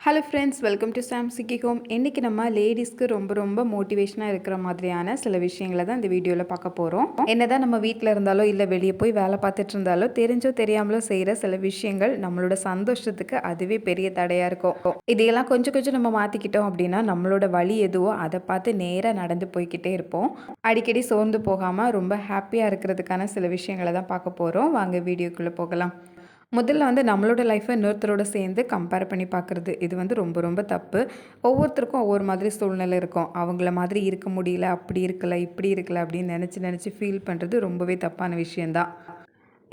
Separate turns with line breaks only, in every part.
Hello friends welcome to Sam Chikki home இன்றைக்கி நம்ம லேடிஸ்க்கு ரொம்ப ரொம்ப மோட்டிவேஷனாக இருக்கிற மாதிரியான சில விஷயங்களை தான் இந்த வீடியோவில் பார்க்க போகிறோம் என்னதான் நம்ம வீட்டில் இருந்தாலோ இல்லை வெளியே போய் வேலை பார்த்துட்டு இருந்தாலோ தெரிஞ்சோ தெரியாமலோ செய்கிற சில விஷயங்கள் நம்மளோட சந்தோஷத்துக்கு அதுவே பெரிய தடையாக இருக்கும். இதையெல்லாம் கொஞ்சம் கொஞ்சம் நம்ம மாற்றிக்கிட்டோம் அப்படின்னா நம்மளோட வழி எதுவோ அதை பார்த்து நேராக நடந்து போய்க்கிட்டே இருப்போம். அடிக்கடி சோர்ந்து போகாமல் ரொம்ப ஹாப்பியாக இருக்கிறதுக்கான சில விஷயங்களை தான் பார்க்க போகிறோம் வாங்க வீடியோக்குள்ளே போகலாம். முதல்ல வந்து நம்மளோட லைஃப்பை இன்னொருத்தரோட சேர்ந்து கம்பேர் பண்ணி பார்க்குறது. இது வந்து ரொம்ப ரொம்ப தப்பு. ஒவ்வொருத்தருக்கும் ஒவ்வொரு மாதிரி சூழ்நிலை இருக்கும். அவங்கள மாதிரி இருக்க முடியல அப்படி இருக்கல இப்படி இருக்கலை அப்படின்னு நினச்சி நினச்சி ஃபீல் பண்ணுறது ரொம்பவே தப்பான விஷயந்தான்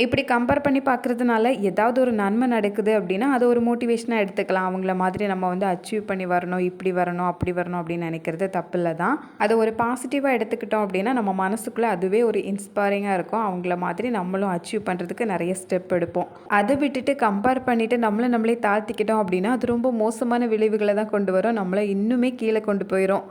இப்படி கம்பேர் பண்ணி பார்க்குறதுனால ஏதாவது ஒரு நன்மை நடக்குது அப்படின்னா அது ஒரு மோட்டிவேஷனாக எடுத்துக்கலாம். அவங்கள மாதிரி நம்ம வந்து அச்சீவ் பண்ணி வரணும் இப்படி வரணும் அப்படி வரணும் அப்படின்னு நினைக்கிறது தப்பில்லை தான். அதை ஒரு பாசிட்டிவாக எடுத்துக்கிட்டோம் அப்படின்னா நம்ம மனசுக்குள்ளே அதுவே ஒரு இன்ஸ்பைரிங்காக இருக்கும். அவங்கள மாதிரி நம்மளும் அச்சீவ் பண்ணுறதுக்கு நிறைய ஸ்டெப் எடுப்போம். அதை விட்டுட்டு கம்பேர் பண்ணிவிட்டு நம்மளை நம்மளே தாழ்த்திக்கிட்டோம் அப்படின்னா அது ரொம்ப மோசமான விளைவுகளை தான் கொண்டு வரும். நம்மளை இன்னுமே கீழே கொண்டு போயிடும்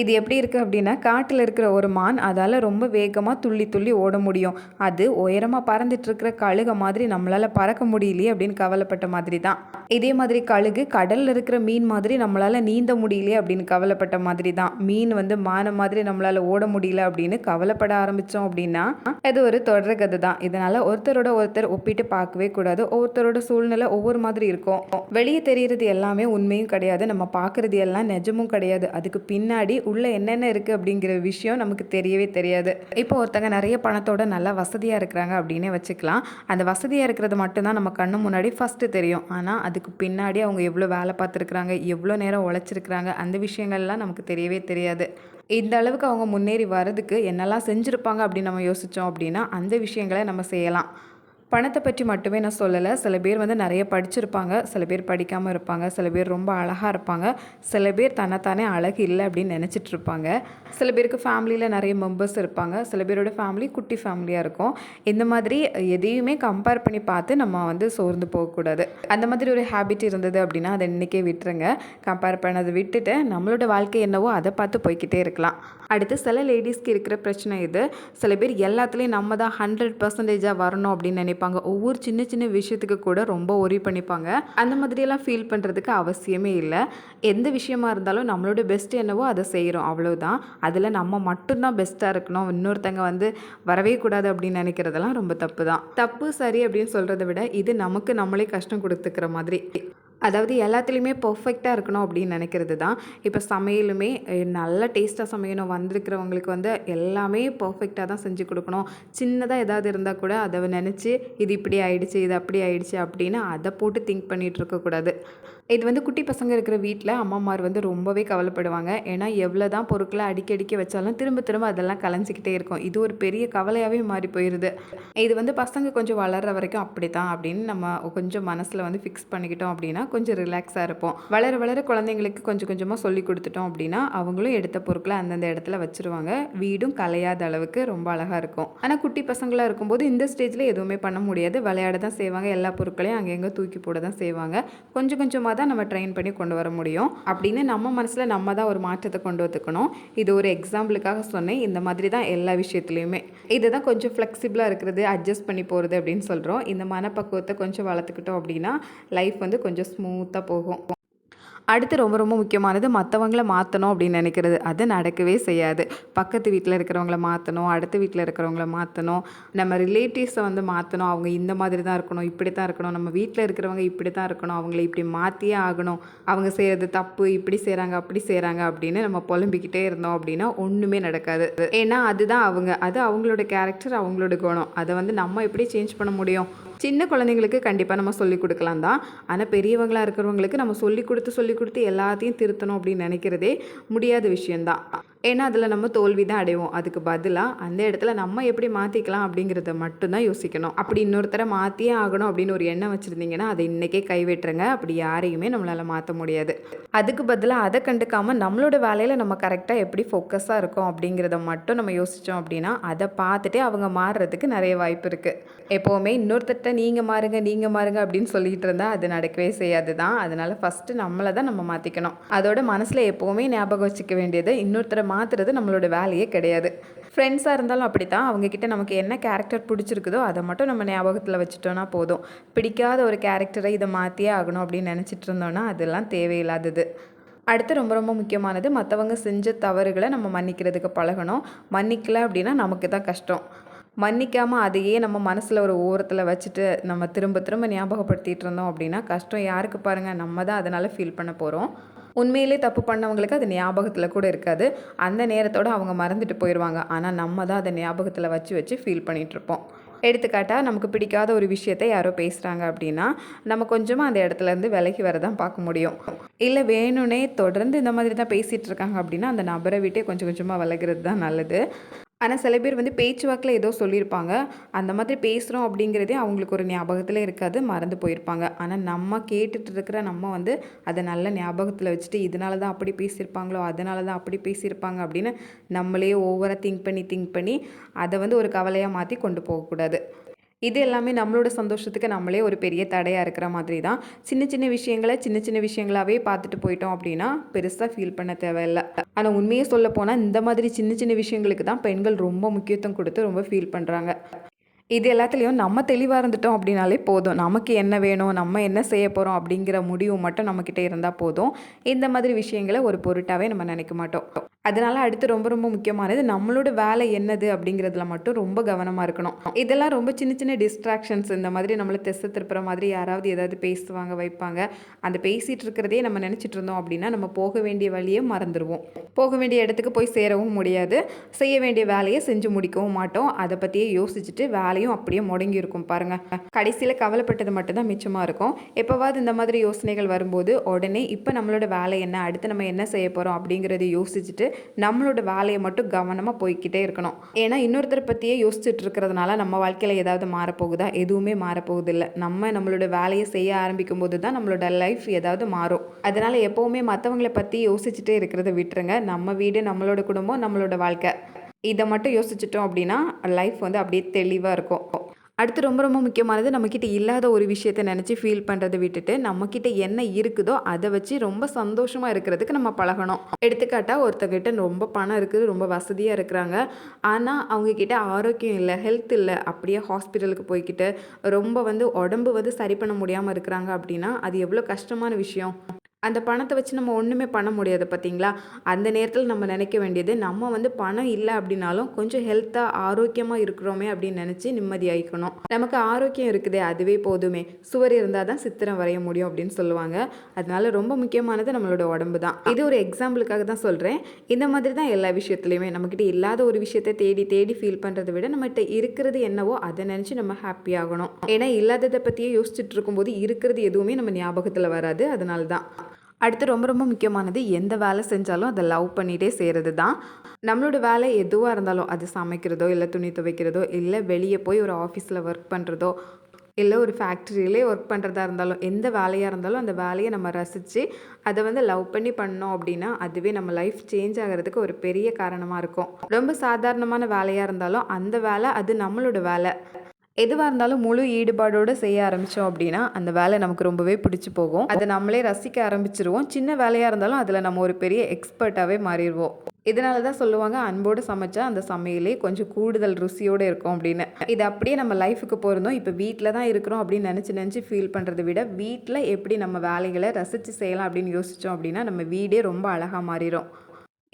இது எப்படி இருக்குது அப்படின்னா காட்டில் இருக்கிற ஒரு மான் அதால் ரொம்ப வேகமாக துள்ளி துள்ளி ஓட முடியும். அது உயரமாக பறந்துட்டுருக்கிற கழுகை மாதிரி நம்மளால் பறக்க முடியலையே அப்படின்னு கவலைப்பட்ட மாதிரி தான் இதே மாதிரி கழுகு கடலில் இருக்கிற மீன் மாதிரி நம்மளால் நீந்த முடியலையே அப்படின்னு கவலைப்பட்ட மாதிரி தான் மீன் வந்து மானை மாதிரி நம்மளால் ஓட முடியல அப்படின்னு கவலைப்பட ஆரம்பித்தோம் அப்படின்னா அது ஒரு தொடர் கதை தான் இதனால் ஒருத்தரோட ஒருத்தர் ஒப்பிட்டு பார்க்கவே கூடாது. ஒவ்வொருத்தரோட சூழ்நிலை ஒவ்வொரு மாதிரி இருக்கும். வெளியே தெரிகிறது எல்லாமே உண்மையும் கிடையாது. நம்ம பார்க்குறது எல்லாம் நிஜமும் கிடையாது. அதுக்கு பின்னாடி உள்ளே என்னென்ன இருக்குது அப்படிங்கிற விஷயம் நமக்கு தெரியவே தெரியாது. இப்போ ஒருத்தங்க நிறைய பணத்தோட நல்லா வசதியாக இருக்கிறாங்க அப்படின்னே வச்சுக்கலாம். அந்த வசதியாக இருக்கிறது மட்டும்தான் நம்ம கண்ணு முன்னாடி ஃபஸ்ட்டு தெரியும். ஆனால் அதுக்கு பின்னாடி அவங்க எவ்வளோ வேலை பார்த்துருக்குறாங்க எவ்வளோ நேரம் உழைச்சிருக்கிறாங்க அந்த விஷயங்கள்லாம் நமக்கு தெரியவே தெரியாது. இந்த அளவுக்கு அவங்க முன்னேறி வர்றதுக்கு என்னெல்லாம் செஞ்சுருப்பாங்க அப்படின்னு நம்ம யோசித்தோம் அப்படின்னா அந்த விஷயங்களை நம்ம செய்யலாம். பணத்தை பற்றி மட்டுமே நான் சொல்லலை. சில பேர் வந்து நிறைய படிச்சிருப்பாங்க. சில பேர் படிக்காமல் இருப்பாங்க. சில பேர் ரொம்ப அழகாக இருப்பாங்க. சில பேர் தன்னைத்தானே அழகு இல்லை அப்படின்னு நினச்சிட்டு இருப்பாங்க சில பேருக்கு ஃபேமிலியில் நிறைய மெம்பர்ஸ் இருப்பாங்க. சில பேரோட ஃபேமிலி குட்டி ஃபேமிலியாக இருக்கும். இந்த மாதிரி எதையுமே கம்பேர் பண்ணி பார்த்து நம்ம வந்து சோர்ந்து போகக்கூடாது. அந்த மாதிரி ஒரு ஹேபிட் இருந்தது அப்படின்னா அதை இன்றைக்கே விட்டுருங்க. கம்பேர் பண்ணதை விட்டுட்டு நம்மளோட வாழ்க்கை என்னவோ அதை பார்த்து போய்க்கிட்டே இருக்கலாம். அடுத்து சில லேடிஸ்க்கு இருக்கிற பிரச்சனை இது. சில பேர் எல்லாத்துலேயும் நம்ம தான் ஹண்ட்ரட் பர்சன்டேஜாக வரணும் அப்படின்னு நினைப்பாங்க ஒவ்வொரு சின்ன சின்ன விஷயத்துக்கு கூட ரொம்ப ஒரி பண்ணிப்பாங்க. அந்த மாதிரியெல்லாம் ஃபீல் பண்ணுறதுக்கு அவசியமே இல்லை. எந்த விஷயமா இருந்தாலும் நம்மளோட பெஸ்ட் என்னவோ அதை செய்கிறோம் அவ்வளோதான் அதில் நம்ம மட்டும்தான் பெஸ்ட்டாக இருக்கணும். இன்னொருத்தங்க வந்து வரவே கூடாது அப்படின்னு நினைக்கிறதெல்லாம் ரொம்ப தப்பு தான். தப்பு சரி அப்படின்னு சொல்கிறத விட இது நமக்கு நம்மளே கஷ்டம் கொடுத்துக்கிற மாதிரி. அதாவது எல்லாத்துலேயுமே பர்ஃபெக்டாக இருக்கணும் அப்படின்னு நினைக்கிறது தான் இப்போ சமையலுமே நல்ல டேஸ்ட்டாக சமையணும். வந்திருக்கிறவங்களுக்கு வந்து எல்லாமே பர்ஃபெக்டாக தான் செஞ்சு கொடுக்கணும். சின்னதாக ஏதாவது இருந்தால் கூட அதை நினச்சி இது இப்படி ஆயிடுச்சு இது அப்படி ஆயிடுச்சு அப்படின்னு அதை போட்டு திங்க் பண்ணிகிட்டு இருக்கக்கூடாது இது வந்து குட்டி பசங்க இருக்கிற வீட்டில் அம்மாமார் வந்து ரொம்பவே கவலைப்படுவாங்க. ஏன்னா எவ்வளோ தான் பொருட்களை அடிக்கடிக்க வச்சாலும் திரும்ப திரும்ப அதெல்லாம் கலைஞ்சிக்கிட்டே இருக்கும். இது ஒரு பெரிய கவலையாகவே மாறி போயிடுது இது வந்து பசங்க கொஞ்சம் வளர்கிற வரைக்கும் அப்படி தான் அப்படின்னு நம்ம கொஞ்சம் மனசில் வந்து ஃபிக்ஸ் பண்ணிக்கிட்டோம் அப்படின்னா கொஞ்சம் ரிலாக்ஸாக இருப்போம். வளர வளர குழந்தைங்களுக்கு கொஞ்சம் கொஞ்சமாக சொல்லி கொடுத்துட்டோம் அப்படின்னா அவங்களும் எடுத்த பொருட்களை அந்தந்த இடத்துல வச்சுருவாங்க. வீடும் கலையாத அளவுக்கு ரொம்ப அழகாக இருக்கும். ஆனால் குட்டி பசங்களாக இருக்கும்போது இந்த ஸ்டேஜில் எதுவுமே பண்ண முடியாது. விளையாட தான் செய்வாங்க. எல்லா பொருட்களையும் அங்கங்கே தூக்கி போட தான் செய்வாங்க. கொஞ்சம் கொஞ்சமாக தான் நம்ம ட்ரெயின் பண்ணி கொண்டு வர முடியும். அப்படின்னு நம்ம மனசில் நம்ம தான் ஒரு மாற்றத்தை கொண்டு வந்துக்கணும் இது ஒரு எக்ஸாம்பிளுக்காக சொன்னேன். இந்த மாதிரி தான் எல்லா விஷயத்துலையுமே. இதுதான் கொஞ்சம் ஃப்ளெக்சிபிளாக இருக்கிறது அட்ஜஸ்ட் பண்ணி போகிறது அப்படின்னு சொல்கிறோம் இந்த மனப்பக்குவத்தை கொஞ்சம் வளர்த்துக்கிட்டோம் அப்படின்னா லைஃப் வந்து கொஞ்சம் ஸ்மூத்தாக போகும். அடுத்து ரொம்ப ரொம்ப முக்கியமானது மற்றவங்கள மாற்றணும் அப்படின்னு நினைக்கிறது. அது நடக்கவே செய்யாது. பக்கத்து வீட்டில் இருக்கிறவங்கள மாற்றணும் அடுத்த வீட்டில் இருக்கிறவங்கள மாற்றணும் நம்ம ரிலேட்டிவ்ஸை வந்து மாற்றணும் அவங்க இந்த மாதிரி தான் இருக்கணும் இப்படி தான் இருக்கணும். நம்ம வீட்டில் இருக்கிறவங்க இப்படி தான் இருக்கணும். அவங்கள இப்படி மாற்றியே ஆகணும். அவங்க செய்கிறது தப்பு இப்படி செய்கிறாங்க அப்படி செய்கிறாங்க அப்படின்னு நம்ம புலம்பிக்கிட்டே இருந்தோம் அப்படின்னா ஒன்றுமே நடக்காது. ஏன்னா அதுதான் அவங்க. அது அவங்களோட கேரக்டர் அவங்களோட குணம். அதை வந்து நம்ம எப்படி சேஞ்ச் பண்ண முடியும்? சின்ன குழந்தைங்களுக்கு கண்டிப்பாக நம்ம சொல்லிக் கொடுக்கலாம் தான். ஆனால் பெரியவங்களாக இருக்கிறவங்களுக்கு நம்ம சொல்லிக் கொடுத்து சொல்லிக் கொடுத்து எல்லாத்தையும் திருத்தணும் அப்படின்னு நினைக்கிறதே முடியாத விஷயந்தான் ஏன்னா அதில் நம்ம தோல்வி தான் அடைவோம். அதுக்கு பதிலாக அந்த இடத்துல நம்ம எப்படி மாற்றிக்கலாம் அப்படிங்கிறத மட்டும்தான் யோசிக்கணும். அப்படி இன்னொருத்தரை மாற்றியே ஆகணும் அப்படின்னு ஒரு எண்ணம் வச்சுருந்தீங்கன்னா அதை இன்றைக்கே கைவிட்டுருங்க அப்படி யாரையுமே நம்மளால் மாற்ற முடியாது. அதுக்கு பதிலாக அதை கண்டுக்காமல் நம்மளோட வேலையில் நம்ம கரெக்டாக எப்படி ஃபோக்கஸாக இருக்கோம் அப்படிங்கிறத மட்டும் நம்ம யோசித்தோம் அப்படின்னா அதை பார்த்துட்டே அவங்க மாறுறதுக்கு நிறைய வாய்ப்பு இருக்குது எப்போவுமே இன்னொருத்தட்ட நீங்கள் மாறுங்க நீங்கள் மாறுங்க அப்படின்னு சொல்லிட்டு இருந்தால் அது நடக்கவே செய்யாது தான். அதனால் ஃபஸ்ட்டு நம்மளை தான் நம்ம மாற்றிக்கணும் அதோட மனசில் எப்போவுமே ஞாபகம் வச்சுக்க வேண்டியது இன்னொருத்தரை மாற்றுறது நம்மளோட வேலையே கிடையாது. ஃப்ரெண்ட்ஸாக இருந்தாலும் அப்படி தான் அவங்கக்கிட்ட நமக்கு என்ன கேரக்டர் பிடிச்சிருக்குதோ அதை மட்டும் நம்ம ஞாபகத்தில் வச்சுட்டோன்னா போதும். பிடிக்காத ஒரு கேரக்டரை இதை மாற்றியே ஆகணும் அப்படின்னு நினச்சிட்டு இருந்தோன்னா அதெல்லாம் தேவையில்லாதது. அடுத்து ரொம்ப ரொம்ப முக்கியமானது மற்றவங்க செஞ்ச தவறுகளை நம்ம மன்னிக்கிறதுக்கு பழகணும். மன்னிக்கல அப்படின்னா நமக்கு தான் கஷ்டம். மன்னிக்காமல் அதையே நம்ம மனசில் ஒரு ஓரத்தில் வச்சுட்டு நம்ம திரும்ப திரும்ப ஞாபகப்படுத்திகிட்டு இருந்தோம் அப்படின்னா கஷ்டம் யாருக்கு பாருங்கள் நம்ம தான் அதனால் ஃபீல் பண்ண போகிறோம் உண்மையிலே தப்பு பண்ணவங்களுக்கு அது ஞாபகத்தில் கூட இருக்காது. அந்த நேரத்தோடு அவங்க மறந்துட்டு போயிடுவாங்க ஆனால் நம்ம தான் அதை ஞாபகத்தில் வச்சு வச்சு ஃபீல் பண்ணிகிட்ருப்போம் எடுத்துக்காட்டாக நமக்கு பிடிக்காத ஒரு விஷயத்தை யாரோ பேசுகிறாங்க அப்படின்னா நம்ம கொஞ்சமாக அந்த இடத்துலேருந்து விலகி வர தான் பார்க்க முடியும். இல்லை வேணும்னே தொடர்ந்து இந்த மாதிரி தான் பேசிகிட்டு இருக்காங்க அப்படின்னா அந்த நபரை விட்டே கொஞ்சம் கொஞ்சமாக விலகிறது தான் நல்லது. ஆனால் சில பேர் வந்து பேச்சுவாக்கில் ஏதோ சொல்லியிருப்பாங்க. அந்த மாதிரி பேசுகிறோம் அப்படிங்கிறதே அவங்களுக்கு ஒரு ஞாபகத்தில் இருக்காது மறந்து போயிருப்பாங்க. ஆனால் நம்ம கேட்டுட்டு இருக்கிற நம்ம வந்து அதை நல்ல ஞாபகத்தில் வச்சுட்டு இதனால தான் அப்படி பேசியிருப்பாங்களோ அதனால தான் அப்படி பேசியிருப்பாங்க அப்படின்னு நம்மளே ஓவராக திங்க் பண்ணி திங்க் பண்ணி அதை வந்து ஒரு கவலையாக மாற்றி கொண்டு போகக்கூடாது. இது எல்லாமே நம்மளோட சந்தோஷத்துக்கு நம்மளே ஒரு பெரிய தடையாக இருக்கிற மாதிரி தான் சின்ன சின்ன விஷயங்களை சின்ன சின்ன விஷயங்களாகவே பார்த்துட்டு போயிட்டோம் அப்படின்னா பெருசாக ஃபீல் பண்ண தேவையில்லை. ஆனால் உண்மையை சொல்ல போனால் இந்த மாதிரி சின்ன சின்ன விஷயங்களுக்கு தான் பெண்கள் ரொம்ப முக்கியத்துவம் கொடுத்து ரொம்ப ஃபீல் பண்ணுறாங்க இது எல்லாத்துலேயும் நம்ம தெளிவாக இருந்துட்டோம் அப்படின்னாலே போதும். நமக்கு என்ன வேணும் நம்ம என்ன செய்ய போகிறோம் அப்படிங்கிற முடிவு மட்டும் நம்மக்கிட்ட இருந்தால் போதும். இந்த மாதிரி விஷயங்களை ஒரு பொருட்டாகவே நம்ம நினைக்க மாட்டோம். அதனால அடுத்து ரொம்ப ரொம்ப முக்கியமானது நம்மளோட வேலை என்னது அப்படிங்கிறதுல மட்டும் ரொம்ப கவனமாக இருக்கணும். இதெல்லாம் ரொம்ப சின்ன சின்ன டிஸ்ட்ராக்ஷன்ஸ் இந்த மாதிரி நம்மளை தெச திருப்புற மாதிரி யாராவது ஏதாவது பேசுவாங்க வைப்பாங்க. அந்த பேசிகிட்டு இருக்கிறதே நம்ம நினச்சிட்டு இருந்தோம் அப்படின்னா நம்ம போக வேண்டிய வழியை மறந்துடுவோம் போக வேண்டிய இடத்துக்கு போய் சேரவும் முடியாது. செய்ய வேண்டிய வேலையை செஞ்சு முடிக்கவும் மாட்டோம். அதை பற்றியே யோசிச்சுட்டு வேலையும் அப்படியே முடங்கி இருக்கும் பாருங்கள் கடைசியில் கவலைப்பட்டது மட்டும்தான் மிச்சமாக இருக்கும். எப்போவாது இந்த மாதிரி யோசனைகள் வரும்போது உடனே இப்போ நம்மளோட வேலை என்ன அடுத்து நம்ம என்ன செய்ய போகிறோம் அப்படிங்கிறத யோசிச்சுட்டு நம்மளோட வேலையை மட்டும் கவனமாக போய்கிட்டே இருக்கணும். ஏன்னா இன்னொருத்தரை பற்றியே யோசிச்சுட்டு இருக்கிறதுனால நம்ம வாழ்க்கையில் ஏதாவது மாறப்போகுதா? எதுவுமே மாறப்போகுதில்லை நம்ம நம்மளோட வேலையை செய்ய ஆரம்பிக்கும் போது தான் நம்மளோட லைஃப் ஏதாவது மாறும். அதனால் எப்போவுமே மற்றவங்களை பற்றி யோசிச்சுட்டே இருக்கிறத விட்டுருங்க. நம்ம வீடு நம்மளோட குடும்பம் நம்மளோட வாழ்க்கை. இதை மட்டும் யோசிச்சிட்டோம் அப்படின்னா லைஃப் வந்து அப்படியே தெளிவாக இருக்கும். அடுத்து ரொம்ப ரொம்ப முக்கியமானது நம்மக்கிட்ட இல்லாத ஒரு விஷயத்தை நினச்சி ஃபீல் பண்ணுறதை விட்டுட்டு நம்மக்கிட்ட என்ன இருக்குதோ அதை வச்சு ரொம்ப சந்தோஷமாக இருக்கிறதுக்கு நம்ம பழகணும். எடுத்துக்காட்டால் ஒருத்தங்கிட்ட ரொம்ப பணம் இருக்குது ரொம்ப வசதியாக இருக்கிறாங்க. ஆனால் அவங்கக்கிட்ட ஆரோக்கியம் இல்லை ஹெல்த் இல்லை அப்படியே ஹாஸ்பிட்டலுக்கு போய்கிட்டு ரொம்ப வந்து உடம்பு வந்து சரி பண்ண முடியாமல் இருக்கிறாங்க அப்படின்னா அது எவ்வளோ கஷ்டமான விஷயம். அந்த பணத்தை வச்சு நம்ம ஒன்றுமே பண்ண முடியாது பார்த்தீங்களா அந்த நேரத்தில் நம்ம நினைக்க வேண்டியது நம்ம வந்து பணம் இல்லை அப்படின்னாலும் கொஞ்சம் ஹெல்த்தாக ஆரோக்கியமாக இருக்கிறோமே அப்படின்னு நினச்சி நிம்மதியாயிக்கணும். நமக்கு ஆரோக்கியம் இருக்குதே அதுவே போதுமே. சுவர் இருந்தால் தான் சித்திரம் வரைய முடியும் அப்படின்னு சொல்லுவாங்க. அதனால ரொம்ப முக்கியமானது நம்மளோட உடம்பு தான். இது ஒரு எக்ஸாம்பிளுக்காக தான் சொல்கிறேன் இந்த மாதிரி தான் எல்லா விஷயத்துலையுமே நம்மக்கிட்ட இல்லாத ஒரு விஷயத்தை தேடி தேடி ஃபீல் பண்ணுறதை விட நம்மகிட்ட இருக்கிறது என்னவோ அதை நினச்சி நம்ம ஹாப்பி ஆகணும். ஏன்னா இல்லாததை பற்றியே யோசிச்சுட்டு இருக்கும்போது இருக்கிறது எதுவுமே நம்ம ஞாபகத்தில் வராது. அதனால தான். அடுத்து ரொம்ப ரொம்ப முக்கியமானது எந்த வேலை செஞ்சாலும் அதை லவ் பண்ணிகிட்டே செய்கிறது தான். நம்மளோட வேலை எதுவாக இருந்தாலும் அது சமைக்கிறதோ இல்லை துணி துவைக்கிறதோ இல்லை வெளியே போய் ஒரு ஆஃபீஸில் ஒர்க் பண்ணுறதோ இல்லை ஒரு ஃபேக்ட்ரியிலே ஒர்க் பண்ணுறதா இருந்தாலும் எந்த வேலையாக இருந்தாலும் அந்த வேலையை நம்ம ரசித்து அதை வந்து லவ் பண்ணி பண்ணோம் அப்படின்னா அதுவே நம்ம லைஃப் சேஞ்ச் ஆகிறதுக்கு ஒரு பெரிய காரணமாக இருக்கும். ரொம்ப சாதாரணமான வேலையாக இருந்தாலும் அந்த வேலை அது நம்மளோட வேலை. எதுவாக இருந்தாலும் முழு ஈடுபாடோடு செய்ய ஆரம்பித்தோம் அப்படின்னா அந்த வேலை நமக்கு ரொம்பவே பிடிச்சி போகும். அதை நம்மளே ரசிக்க ஆரம்பிச்சிருவோம். சின்ன வேலையாக இருந்தாலும் அதில் நம்ம ஒரு பெரிய எக்ஸ்பர்ட்டாகவே மாறிடுவோம். இதனால தான் சொல்லுவாங்க அன்போடு சமைச்சா அந்த சமையலே கொஞ்சம் கூடுதல் ருசியோடு இருக்கும் அப்படின்னு. இது அப்படியே நம்ம லைஃபுக்கு போயிருந்தோம். இப்போ வீட்டில் தான் இருக்கிறோம் அப்படின்னு நினச்சி நினச்சி ஃபீல் பண்ணுறதை விட வீட்டில் எப்படி நம்ம வேலைகளை ரசித்து செய்யலாம் அப்படின்னு யோசித்தோம் அப்படின்னா நம்ம வீடே ரொம்ப அழகாக மாறிடும்.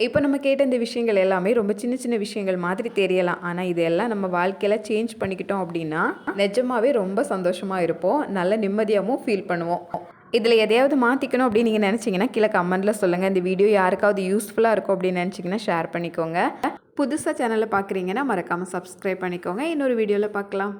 இப்போ நம்ம கேட்ட இந்த விஷயங்கள் எல்லாமே ரொம்ப சின்ன சின்ன விஷயங்கள் மாதிரி தெரியலாம். ஆனால் இதெல்லாம் நம்ம வாழ்க்கையில் சேஞ்ச் பண்ணிக்கிட்டோம் அப்படின்னா நிஜமாகவே ரொம்ப சந்தோஷமாக இருப்போம். நல்ல நிம்மதியாகவும் ஃபீல் பண்ணுவோம். இதில் எதையாவது மாற்றிக்கணும் அப்படின்னு நீங்கள் நினச்சிங்கன்னா கீழே கமெண்ட்டில் சொல்லுங்கள் இந்த வீடியோ யாருக்காவது யூஸ்ஃபுல்லாக இருக்கும் அப்படின்னு நினச்சிங்கன்னா ஷேர் பண்ணிக்கோங்க. புதுசாக சேனலில் பார்க்குறீங்கன்னா மறக்காமல் சப்ஸ்கிரைப் பண்ணிக்கோங்க. இன்னொரு வீடியோவில் பார்க்கலாம்